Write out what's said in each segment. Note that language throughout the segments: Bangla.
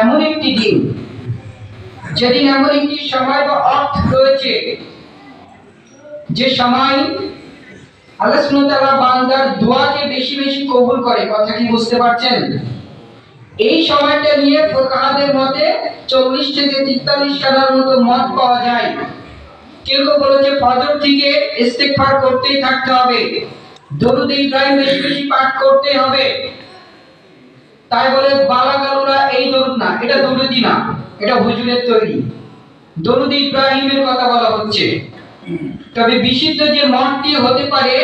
এমন একটি দিন, যেদিন এমন একটি সময় বা অর্থ রয়েছে। যে সময় আল্লাহ বান্দার দোয়াকে বেশি বেশি কবুল করে, কথা কি বুঝতে পারছেন? এই সময়টা নিয়ে ফোকাহাদের মতে চল্লিশ থেকে তেতাল্লিশ খানার মতো মত পাওয়া যায়। কেউ কেউ বলেছে ফজর থেকে ইস্তেগফার করতেই থাকতে হবে। দরুদ ইব্রাহিম বেশি বেশি পাঠ করতে হবে। তাই বলে বালাগালুরা এই দরুদ না, এটা দরুদি না, এটা হুজুরের তৈরি। দরুদ ইব্রাহিমের কথা বলা হচ্ছে। তবে বিশুদ্ধ যে মঠটি হতে পারে,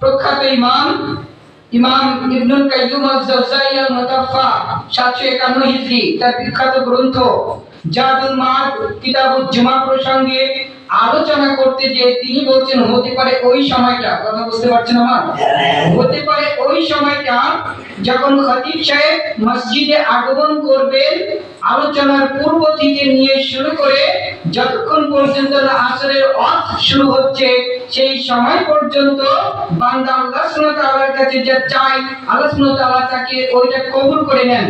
প্রখ্যাত ইমাম ইমাম ইবনুল কাইয়ুম আজ-জাওজাই আল-মুতাফা 751 হিজরি, তার বিখ্যাত গ্রন্থ জাদুল মাদ কিতাবুল জুমা প্রসঙ্গে আলোচনা করতে যে তিনি বলছেন, হতে পারে ওই সময়টা, কথা বুঝতে পারছেন আমার? হতে পারে ওই সময়টা যখন খতিব সাহেব মসজিদে আগমন করবেন, আলোচনার পূর্ব থেকে নিয়ে শুরু করে যতক্ষণ পর্যন্ত আসরের অর্থ শুরু হচ্ছে, সেই সময় পর্যন্ত বান্দা আল্লাহ তাআলার কাছে যা চায়, আল্লাহ তাআলা তাকে ওইটা কবুল করে নেন।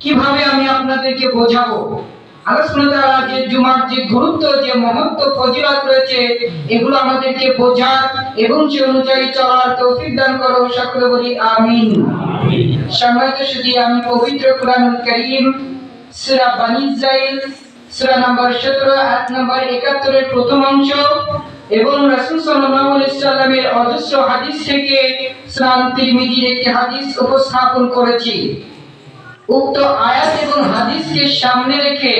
কীভাবে আমি আপনাদেরকে বোঝাবো? আল্লাহ সুবহানাহু যে জুমার যে গুরুত্ব যে মহত্ব ফজিলত রয়েছে এগুলো আমাদেরকে বোঝার এবং সে অনুযায়ী চলার তৌফিক দান করো সকলে বলি আমিন। সম্মানিত শুধু আমি পবিত্র কুরআনুল কারীম সূরা বানী ইসরাইল সূরা নম্বর 17 আয়াত নম্বর 71 এর প্রথম অংশ এবং রাসূল সাল্লাল্লাহু আলাইহি সাল্লামের অজস্র হাদিস থেকে সুনান তিরমিজির একটি হাদিস উপস্থাপন করেছি। উক্ত আয়াত এবং হাদিসকে সামনে রেখে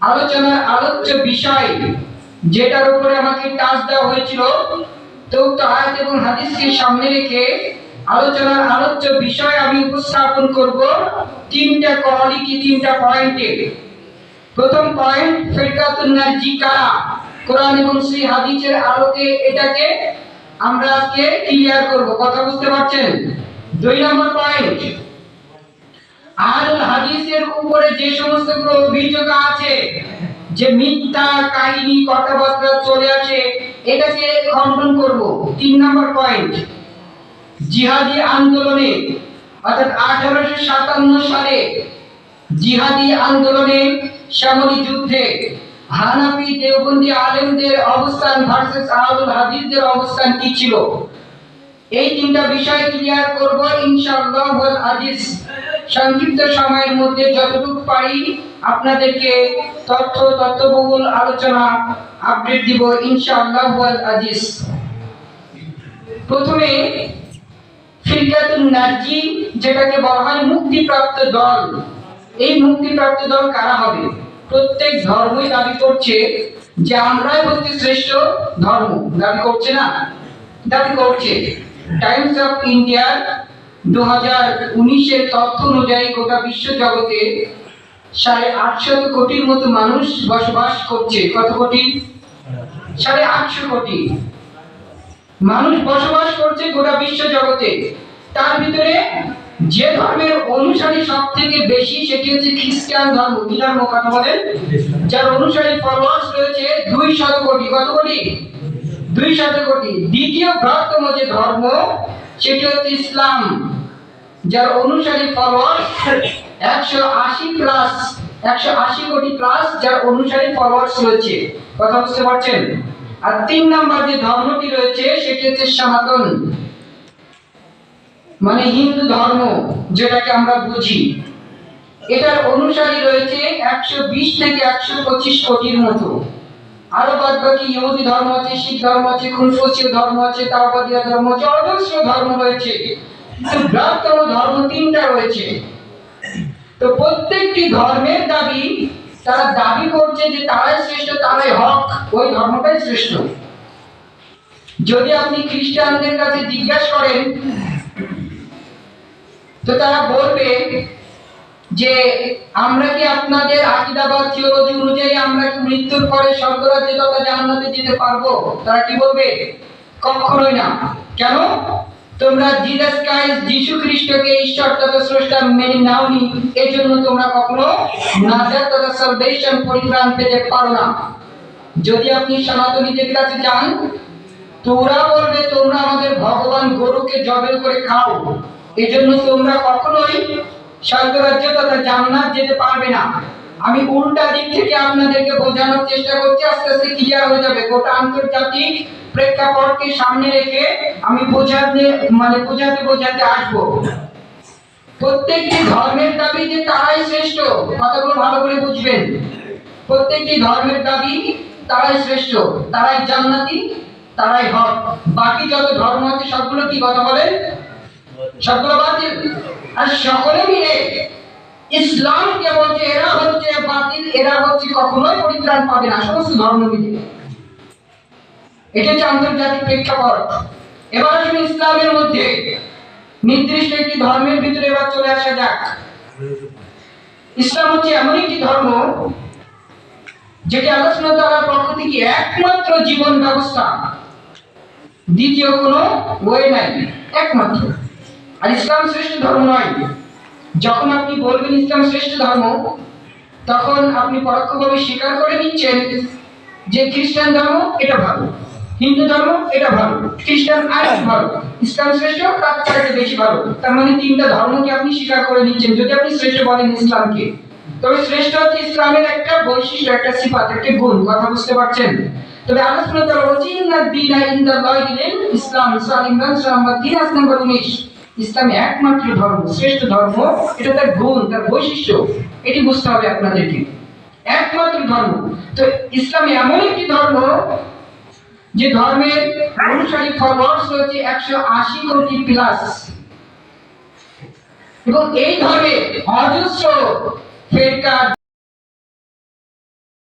আলোচনার আলোচ্য বিষয় যেটার উপরে আমাকে টাচ দেওয়া হয়েছিল, তো উক্ত আয়াত এবং হাদিসকে সামনে রেখে আলোচনার আলোচ্য বিষয় আমি উপস্থাপন করব তিনটা কোয়ালিটি তিনটা পয়েন্টে প্রথম পয়েন্ট ফিরকাতুন নাজি কারা কোরআন এবং সেই হাদিসের আলোকে এটাকে আমরা আজকে ক্লিয়ার করব। কথা বুঝতে পারছেন? দুই নম্বর পয়েন্ট আহলুল হাদিসের উপরে যে সমস্তগুলো আছে, যে মিথ্যা কাহিনী, কথাবার্তা চলে আসে, এটাকে খণ্ডন করব। তিন নম্বর পয়েন্ট জিহাদি আন্দোলনে, অর্থাৎ আঠারোশো সাতান্ন সালে জিহাদি আন্দোলনে শ্যামলী যুদ্ধে হানাফি, দেওবন্দি আলেমদের অবস্থান ভার্সেস আহলুল হাদিসদের অবস্থান কি ছিল? এই তিনটা বিষয় ক্লিয়ার করব, ইনশাআল্লাহ ওয়াল আজিজ। সংক্ষিপ্ত সময়ের মধ্যে যতটুকু পারি আপনাদেরকে তথ্য, তথ্যবহুল আলোচনা আপডেট দিব, ইনশাআল্লাহ ওয়াল আজিজ। প্রথমে ফিরকাতুন নাজি যেটাকে বলা হয় মুক্তিপ্রাপ্ত দল। এই মুক্তিপ্রাপ্ত দল কারা হবে? প্রত্যেক ধর্মই দাবি করছে যে আমরাই হচ্ছে শ্রেষ্ঠ ধর্ম। দাবি করছে না? দাবি করছে। টাইমস অফ ইন্ডিয়ার দু হাজার উনিশের তথ্য অনুযায়ী গোটা বিশ্ব জগতে সাড়ে আটশত কোটির মতো মানুষ বসবাস করছে। কত কোটি? সাড়ে আটশো কোটি। মানুষ বসবাস করছে গোটা বিশ্ব জগতে তার ভিতরে যে ধর্মের অনুসারী সব থেকে বেশি সেটি হচ্ছে খ্রিস্টান ধর্ম। কি ধর্ম? কথা বলেন। যার অনুসারী ফলোয়ার্স রয়েছে দুই শত কোটি। কত কোটি? দুই শত কোটি দ্বিতীয় বৃহত্তম যে ধর্ম, সেটি হচ্ছে ইসলাম, যার অনুসারী ফলোয়ার্স একশো আশি প্লাস একশো আশি কোটি প্লাস যার অনুসারী ফলোয়ার্স রয়েছে। কথা বুঝতে পারছেন? আর তিন নাম্বার যে ধর্মটি রয়েছে, সেটি হচ্ছে সনাতন। মানে হিন্দু ধর্ম, যেটাকে আমরা বুঝি। এটার অনুসারী রয়েছে একশো বিশ থেকে একশো পঁচিশ কোটির মতো। আরও বাদ বাকি ইহুদি ধর্ম আছে, শিখ ধর্ম আছে খুনফুসীয় ধর্ম আছে, তাওবাদিয়া ধর্ম আছে অজস্র ধর্ম রয়েছে। কিন্তু বৃহত্তম ধর্ম তিনটা রয়েছে। তো প্রত্যেকটি ধর্মের দাবি, তারা দাবি করছে যে তারাই শ্রেষ্ঠ, তারাই হক। ওই ধর্মটাই শ্রেষ্ঠ। যদি আপনি খ্রিস্টানদের কাছে জিজ্ঞাসা করেন, তো তারা বলবে যে আমরা কি আপনাদের আকিদা বা থিওলজি অনুযায়ী আমরা কি মৃত্যুর পরে স্বর্গরাজ্যে তথা জান্নাতে যেতে পারব? তারা কি বলবে? কখনোই না। কেন? তোমরা জিসাস ক্রাইস্ট যিশু খ্রিস্টকে ঈশ্বর তথা স্রষ্টা মেনে নাওনি এই জন্য তোমরা কখনো নাজাত তথা সালভেশন পরিত্রাণ পেতে পারো না। যদি আপনি সনাতনীদের কাছে যান তো ওরা বলবে, তোমরা আমাদের ভগবান গরুকে জবের করে খাও। এজন্য তোমরা কখনোই স্বর্গরাজ্য তথা জান্নাত যেতে পারবে না। আমি উল্টা দিক থেকে আপনাদেরকে বোঝানোর চেষ্টা করছি, আস্তে আস্তে ক্লিয়ার হয়ে যাবে। গোটা আন্তর্জাতিক প্রেক্ষাপটকে সামনে রেখে আমি বোঝাতে মানে বোঝাতে বোঝাতে আসব। প্রত্যেকটি ধর্মের দাবি যে তারাই শ্রেষ্ঠ, কথাগুলো ভালো করে বুঝবেন। প্রত্যেকটি ধর্মের দাবি তারাই শ্রেষ্ঠ, তারাই জান্নাতি, তারাই হক। বাকি যত ধর্ম আছে, সবগুলো কি কথা বলেন সবগুলো বাতিল। আর সকলে মিলে বলছে এরা হচ্ছে বাতিল, এরা হচ্ছে কখনোই পরিত্রাণ পাবে না, সমস্ত ধর্ম মিলে। এটা হচ্ছে আন্তর্জাতিক প্রেক্ষাপট। এবার আসুন ইসলামের মধ্যে। নির্দিষ্ট একটি ধর্মের ভিতরে এবার চলে আসা যাক। ইসলাম হচ্ছে এমন একটি ধর্ম যেটি সুবহানাহু ওয়া পক্ষ থেকে একমাত্র জীবন ব্যবস্থা। দ্বিতীয় কোনো ওয়ে নাই, একমাত্র। আর ইসলাম শ্রেষ্ঠ ধর্ম নয়। যখন আপনি বলবেন ইসলাম শ্রেষ্ঠ ধর্ম, তখন আপনি পরোক্ষভাবে স্বীকার করে নিচ্ছেন যে খ্রিস্টান ধর্ম এটা ভালো, হিন্দু ধর্ম এটা ভালো, খ্রিস্টান আর ভালো, ইসলাম শ্রেষ্ঠ তার চাইতে বেশি ভালো। তার মানে তিনটা ধর্মকে আপনি স্বীকার করে নিচ্ছেন। যদি আপনি শ্রেষ্ঠ বলেন ইসলামকে, তবে শ্রেষ্ঠ হচ্ছে ইসলামের একটা বৈশিষ্ট্য, একটা সিফাত, একটা গুণ, কথা বুঝতে পারছেন? তবে ওয়া তাআলা বলছেন ইন্না দীনা ইনদাল্লাহিল ইসলাম সূরা ইমরান নম্বর 3 নম্বর 19 ইসলাম একমাত্র ধর্ম, শ্রেষ্ঠ ধর্ম, এটা তার গুণ, তার বৈশিষ্ট্য, এটি বুঝতে হবে আপনাদেরকে। একমাত্র ধর্ম। তো ইসলাম এমন একটি ধর্ম যে ধর্মের অনুসারী ফলোয়ার্স রয়েছে একশো আশি কোটি প্লাস এবং এই ধর্মে অজস্র ফেরকা